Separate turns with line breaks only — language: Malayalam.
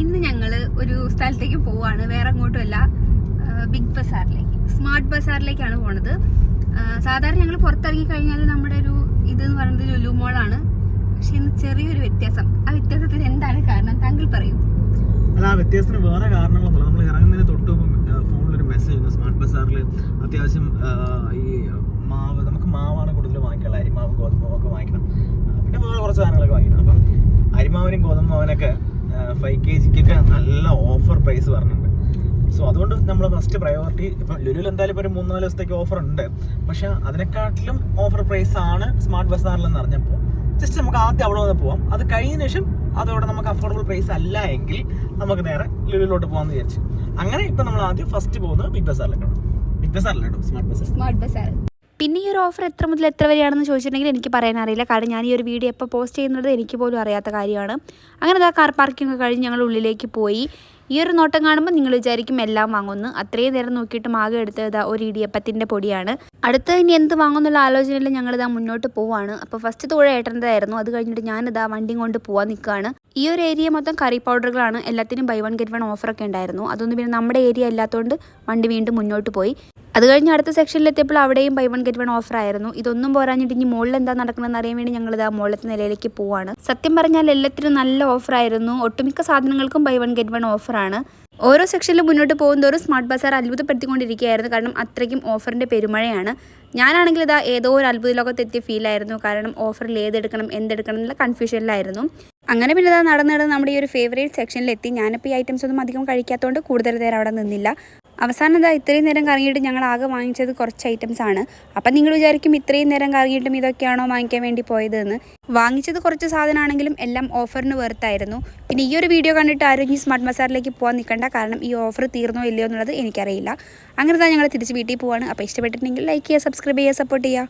ഇന്ന് ഞങ്ങൾ ഒരു സ്ഥലത്തേക്ക് പോവാണ്. വേറെ അങ്ങോട്ടുമല്ല. ബിഗ് ബസാറിലേക്ക്. സ്മാർട്ട് ബസാറിലേക്കാണ് പോണത്. സാധാരണ ഞങ്ങൾ പുറത്തിറങ്ങി കഴിഞ്ഞാൽ നമ്മുടെ ഒരു ഇത് എന്ന് പറയുന്നത് ലുലു മോളാണ്. പക്ഷെ ഇന്ന് ചെറിയൊരു വ്യത്യാസം. ആ വ്യത്യാസത്തിന് എന്താണ് കാരണം? താങ്കൾ പറയൂ.
അല്ല ആ വേറെ കാരണങ്ങളൊന്നുമില്ല. നമ്മൾ ഇറങ്ങുന്നതിന് തൊട്ട് ഫോണിലൊരു മെസ്സേജ് ഉണ്ട്. സ്മാർട്ട് ബസാറിൽ അത്യാവശ്യം ഈ മാവ് നമുക്ക് മാവാണ് കൂടുതൽ വാങ്ങിക്കാനുള്ളത്. അരിമാവ് ഗോതമ്പ് ഒക്കെ വാങ്ങിക്കണം. പിന്നെ വേറെ കുറച്ച് സാധനങ്ങളൊക്കെ വാങ്ങിക്കണം. അപ്പം അരിമാവിനും ഗോതമ്പ് മാവിനൊക്കെ ഫൈവ് കെ ജിക്കൊക്കെ നല്ല ഓഫർ പ്രൈസ് പറഞ്ഞിട്ടുണ്ട് സോ അതുകൊണ്ട് നമ്മൾ ഫസ്റ്റ് പ്രയോറിറ്റി ഇപ്പം ലുലുൽ എന്തായാലും ഇപ്പോൾ ഒരു മൂന്നാൽ നാല് ദിവസത്തേക്ക് ഓഫർ ഉണ്ട്. പക്ഷെ അതിനെക്കാട്ടിലും ഓഫർ പ്രൈസ് ആണ് സ്മാർട്ട് ബസാറിലെന്ന് അറിഞ്ഞപ്പോൾ ജസ്റ്റ് നമുക്ക് ആദ്യം അവിടെ വന്ന് പോവാം. അത് കഴിഞ്ഞ ശേഷം അതോടെ നമുക്ക് അഫോർഡബിൾ പ്രൈസ് അല്ല എങ്കിൽ നമുക്ക് നേരെ ലുലുവിലോട്ട് പോകാമെന്ന് വിചാരിച്ചു. അങ്ങനെ ഇപ്പം നമ്മൾ ആദ്യം ഫസ്റ്റ് പോകുന്നത് ബിഗ് ബസാറിലേക്കാണ്. ബിഗ് ബസാറിലേട്ടോ സ്മാർട്ട് ബസാർ
സ്മാർട്ട് ബസാർ
പിന്നെ ഈ ഒരു ഓഫർ എത്ര മുതൽ എത്ര വരെയാണെന്ന് ചോദിച്ചിട്ടുണ്ടെങ്കിൽ എനിക്ക് പറയാൻ അറിയില്ല. കാരണം ഞാൻ ഈ ഒരു വീഡിയോ എപ്പോൾ പോസ്റ്റ് ചെയ്യുന്നത് എനിക്ക് പോലും അറിയാത്ത കാര്യമാണ്. അങ്ങനെ ആ കാർ പാർക്കിംഗ് ഒക്കെ കഴിഞ്ഞ് ഞങ്ങൾ ഉള്ളിലേക്ക് പോയി. ഈ ഒരു നോട്ടം കാണുമ്പോൾ നിങ്ങൾ വിചാരിക്കും എല്ലാം വാങ്ങുന്നു. അത്രയും നേരം നോക്കിയിട്ട് ആകെ എടുത്തത് ഒരു ഇടിയപ്പത്തിന്റെ പൊടിയാണ്. അടുത്ത ഇനി എന്ത് വാങ്ങുന്നുള്ള ആലോചനയിൽ ഞങ്ങളിതാ മുന്നോട്ട് പോവാണ്. അപ്പോൾ ഫസ്റ്റ് തോഴ ഏട്ടന്റെതായിരുന്നു. അത് കഴിഞ്ഞിട്ട് ഞാനിതാ വണ്ടിയും കൊണ്ട് പോകാൻ നിൽക്കുകയാണ്. ഈ ഒരു ഏരിയ മൊത്തം കറി പൗഡറുകളാണ് എല്ലാത്തിനും ബൈ വൺ ഗെറ്റ് വൺ ഓഫറൊക്കെ ഉണ്ടായിരുന്നു. അതൊന്നും പിന്നെ നമ്മുടെ ഏരിയ അല്ലാത്തതുകൊണ്ട് വണ്ടി വീണ്ടും മുന്നോട്ട് പോയി. അത് കഴിഞ്ഞ് അടുത്ത സെക്ഷനിലെത്തിയപ്പോൾ അവിടെയും buy one get one offer ആയിരുന്നു. ഇതൊന്നും പോരാഞ്ഞിട്ട് ഇനി മുകളിൽ എന്താ നടക്കണമെന്ന് അറിയാൻ വേണ്ടി ഞങ്ങൾ ഇതാ മുകളിലത്തെ നിലയിലേക്ക് പോവാണ്. സത്യം പറഞ്ഞാൽ എല്ലാത്തിനും നല്ല ഓഫർ ആയിരുന്നു. ഒട്ടുമിക്ക സാധനങ്ങൾക്കും ബൈ വൺ ഗെറ്റ് വൺ ആണ്. ഓരോ സെക്ഷനിലും മുന്നോട്ട് പോകുന്നതോറും സ്മാർട്ട് ബസാർ അത്ഭുതപ്പെടുത്തിക്കൊണ്ടിരിക്കുകയായിരുന്നു. കാരണം അത്രയ്ക്കും ഓഫറിന്റെ പെരുമഴയാണ്. ഞാനാണെങ്കിൽ ഇതാ ഏതോ ഒരു അത്ഭുത ലോകത്തെത്തിയ ഫീലായിരുന്നു കാരണം ഓഫറിൽ ഏതെടുക്കണം എന്തെടുക്കണം എന്നുള്ള കൺഫ്യൂഷനിലായിരുന്നു അങ്ങനെ പിന്നെ ഇതാ നടന്ന് നമ്മുടെ ഈ ഒരു ഫേവറേറ്റ് സെക്ഷനിലെത്തി ഞാനിപ്പോൾ ഈ ഐറ്റംസ് ഒന്നും അധികം കഴിക്കാത്തതുകൊണ്ട് കൂടുതൽ നേരം അവിടെ നിന്നില്ല. അവസാനം ഇതാ ഇത്രയും നേരം കറങ്ങിയിട്ട് ഞങ്ങൾ ആകെ വാങ്ങിച്ചത് കുറച്ച് ഐറ്റംസ് ആണ്. അപ്പം നിങ്ങൾ വിചാരിക്കും ഇത്രയും നേരം കറങ്ങിയിട്ടും ഇതൊക്കെയാണോ വാങ്ങിക്കാൻ വേണ്ടി പോയതെന്ന്. വാങ്ങിച്ചത് കുറച്ച് സാധനമാണെങ്കിലും എല്ലാം ഓഫറിന് വെറുത്തായിരുന്നു. പിന്നെ ഈ ഒരു വീഡിയോ കണ്ടിട്ട് ആരും ഈ സ്മാർട്ട് ബസാറിലേക്ക് പോകാൻ നിൽക്കണ്ട. കാരണം ഈ ഓഫർ തീർന്നോ ഇല്ലയോ എന്നുള്ളത് എനിക്കറിയില്ല. അങ്ങനെ തന്നെ ഞങ്ങൾ തിരിച്ച് വീട്ടിൽ പോവാണ്. അപ്പോൾ ഇഷ്ടപ്പെട്ടിട്ടുണ്ടെങ്കിൽ ലൈക്ക് ചെയ്യുക സബ്സ്ക്രൈബ് ചെയ്യുക സപ്പോർട്ട് ചെയ്യുക.